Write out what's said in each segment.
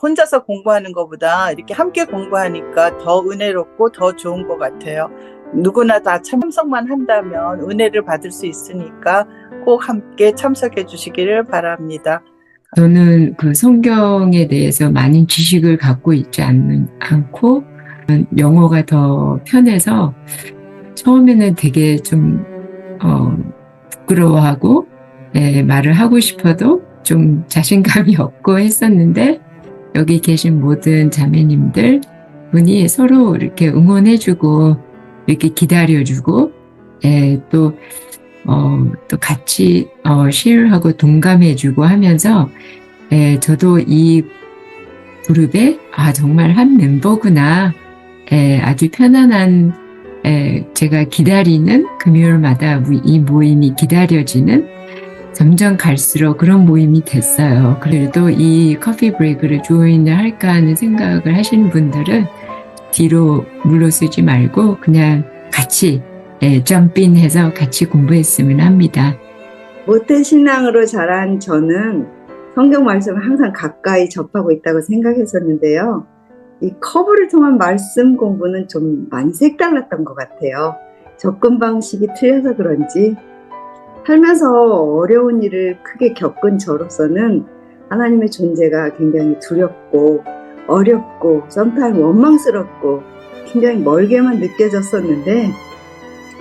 혼자서 공부하는 것보다 이렇게 함께 공부하니까 더 은혜롭고 더 좋은 것 같아요. 누구나 다 참석만 한다면 은혜를 받을 수 있으니까 꼭 함께 참석해 주시기를 바랍니다. 저는 그 성경에 대해서 많은 지식을 갖고 있지 않는, 않고, 영어가 더 편해서 처음에는 되게 좀, 어, 부끄러워하고, 예, 말을 하고 싶어도 좀 자신감이 없고 했었는데, 여기 계신 모든 자매님들 분이 서로 이렇게 응원해주고, 이렇게 기다려주고, 예, 또, 어, 또 같이, 어, 쉐어하고 동감해주고 하면서, 예, 저도 이 그룹에, 아, 정말 한 멤버구나. 예, 아주 편안한, 예, 제가 기다리는 금요일마다 이 모임이 기다려지는 점점 갈수록 그런 모임이 됐어요. 그래도 이 커피 브레이크를 조인을 할까 하는 생각을 하시는 분들은 뒤로 물러서지 말고 그냥 같이 예, 점핀 해서 같이 공부했으면 합니다. 모태 신앙으로 자란 저는 성경 말씀을 항상 가까이 접하고 있다고 생각했었는데요. 이 커브를 통한 말씀 공부는 좀 많이 색달랐던 것 같아요. 접근 방식이 틀려서 그런지 살면서 어려운 일을 크게 겪은 저로서는 하나님의 존재가 굉장히 두렵고 어렵고 sometimes 원망스럽고 굉장히 멀게만 느껴졌었는데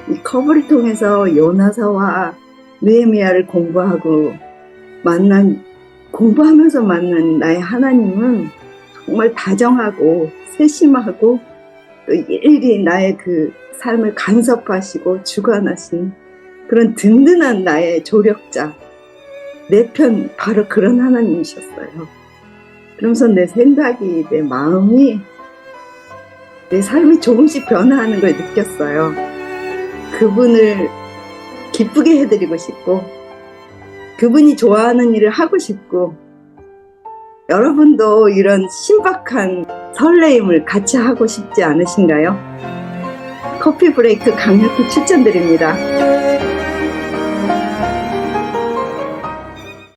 이 커브를 통해서 요나서와 느헤미야를 공부하고 만난 공부하면서 만난 나의 하나님은 정말 다정하고 세심하고 또 일일이 나의 그 삶을 간섭하시고 주관하신 그런 든든한 나의 조력자 내 편 바로 그런 하나님이셨어요. 그러면서 내 생각이 내 마음이 내 삶이 조금씩 변화하는 걸 느꼈어요. 그분을 기쁘게 해드리고 싶고 그분이 좋아하는 일을 하고 싶고 여러분도 이런 신박한 설레임을 같이 하고 싶지 않으신가요? 커피 브레이크 강력히 추천드립니다.